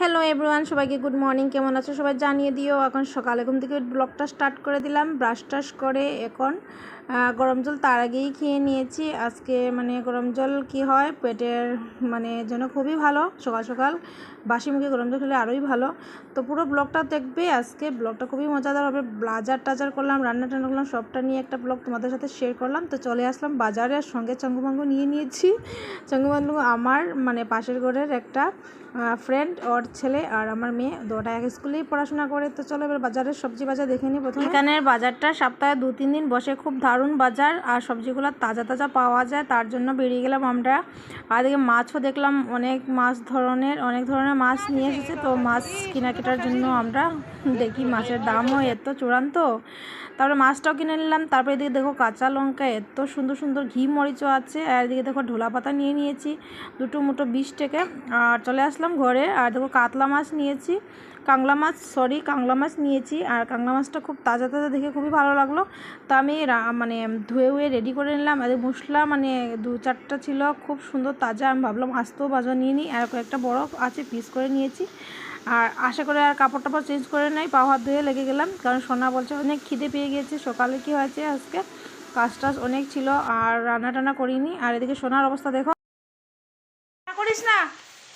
Hello everyone সবাইকে good morning কেমন আছো সবাই জানিয়ে দিও। এখন সকালে ঘুম থেকে ব্লগটা স্টার্ট করে দিলাম ব্রাশ টাশ করে এখন গরম জল তার আগেই খেয়ে নিয়েছি। আজকে মানে গরম জল কি হয়, পেটের মানে জন্য খুবই ভালো, সকাল সকাল। বাসি মুখে গরম জল খেলে আরোই ভালো। তো পুরো ব্লগটা দেখবে, আজকে ব্লগটা খুবই মজাদার হবে। বাজার টাজার করলাম, রান্না টান্না করলাম, সবটা নিয়ে একটা ব্লগ তোমাদের সাথে শেয়ার করলাম। তো চলে আসলাম বাজারে, আর সঙ্গে চঙ্গুমাঙ্গু নিয়ে নিয়েছি। চঙ্গুমাঙ্গু আমার মানে পাশের ঘরের একটা ফ্রেন্ড ওর ছেলে আর আমার মেয়ে। দুটা এক স্কুলেই পড়াশোনা করে। তো চলো এবার বাজারের সবজি বাজার দেখে নিই প্রথমে। এখানের বাজারটা সপ্তাহে দু, তিন দিন বসে খুব দারুণ বাজার। আর সবজিগুলো তাজা তাজা পাওয়া যায়। তার জন্য বেরিয়ে গেলাম আমরা। আর এদিকে মাছও দেখলাম অনেক মাছ ধরনের, অনেক ধরনের মাছ নিয়ে এসেছে। তো মাছ কেনাকাটার জন্য আমরা দেখি মাছের দামও এত চূড়ান্ত। তারপরে মাছটাও কিনে নিলাম। তারপরে এদিকে দেখো কাঁচা লঙ্কা, এত সুন্দর সুন্দর ঘি মরিচও আছে। আর এদিকে দেখো ঢোলা পাতা নিয়ে নিয়েছি, দুটো মুটো বিশ টাকা আর চলে আসলাম ঘরে। আর দেখো কাতলা মাছ নিয়েছি, কাংলা মাছ সরি কাংলা মাছ নিয়েছি। আর কাংলা মাছটা খুব তাজা তাজা দেখে খুবই ভালো লাগল। তো আমি মানে ধুয়ে উয়ে রেডি করে নিলাম। আর মশলা মানে দু চারটা ছিল, খুব সুন্দর তাজা। আমি ভাবলাম আস্তেও বাজা নিয়ে নিই। আর কয়েকটা বড় আছে পিস করে নিয়েছি। আর আশা করে আর কাপড় টাপড় চেঞ্জ করে নাই পা হাত ধুয়ে লেগে গেলাম। কারণ সোনা বলছে অনেক খিদে পেয়ে গিয়েছে সকালে কি হয়েছে আজকে? কাজ টাজ অনেক ছিল আর রান্না টান্না করিনি। আর এদিকে সোনার অবস্থা দেখো। করিস না।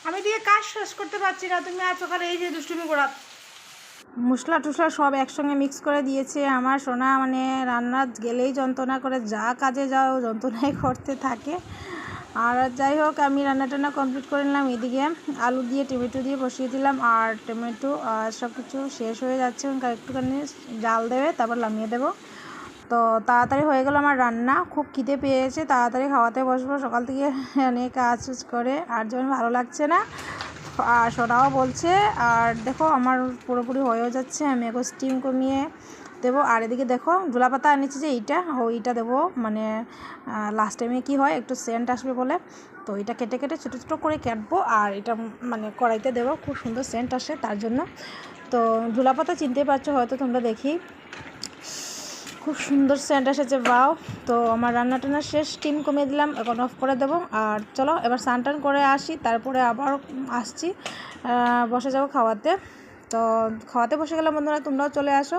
আমি দিয়ে কাজ শেষ করতে পারছি না। তুমি আজ সকালে এই যে দুষ্টুমি করা। মশলা টুসলা সব একসঙ্গে মিক্স করে দিয়েছে। আমার সোনা মানে রান্না গেলেই যন্ত্রণা করে, যা কাজে যাও যন্ত্রণাই করতে থাকে। আর যাই হোক, আমি রান্না টান্না কমপ্লিট করে নিলাম। এদিকে আলু দিয়ে, টমেটো দিয়ে বসিয়ে দিলাম আর টমেটো আর সব কিছু শেষ হয়ে যাচ্ছে। একটুখানি জাল দেবে, তারপর নামিয়ে দেবো। তো তাড়াতাড়ি হয়ে গেল আমার রান্না। খুব খিদে পেয়েছে। তাড়াতাড়ি খাওয়াতে বসবো। সকাল থেকে অনেক কাজ করে আর যেমন ভালো লাগছে না আর সোনাও বলছে। আর দেখো, আমার পুরোপুরি হয়েও যাচ্ছে। আমি এখন স্টিম কমিয়ে দেবো। আর এদিকে দেখো ধুলা পাতা এনেছি যে এইটা। ও এইটা দেবো মানে লাস্ট টাইমে কি হয়, একটু সেন্ট আসবে বলে। তো এটা কেটে কেটে ছোটো ছোটো করে কাটবো। আর এটা মানে কড়াইতে দেবো। খুব সুন্দর সেন্ট আসে তার জন্য। তো ধুলা পাতা চিনতে পারছ হয়তো তোমরা দেখি। খুব সুন্দর সেন্ট এসেছে বাও তো আমার রান্না টান্না শেষ স্টিম কমিয়ে দিলাম, এখন অফ করে দেবো। আর চলো, এবার স্নান টান করে আসি, তারপরে আবার আসছি বসে যাব খাওয়াতে। তো খাওয়াতে বসে গেলাম বন্ধুরা, তোমরাও চলে আসো।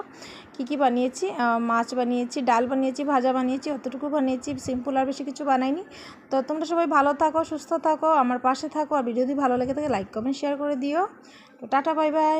কি কি বানিয়েছি? মাছ বানিয়েছি, ডাল বানিয়েছি, ভাজা বানিয়েছি, অতটুকু বানিয়েছি সিম্পল আর বেশি কিছু বানাইনি। তো তোমরা সবাই ভালো থাকো, সুস্থ থাকো, আমার পাশে থাকো, আর ভিডিও যদি ভালো লেগে থাকে লাইক কমেন্ট শেয়ার করে দিও। তো টাটা বাই বাই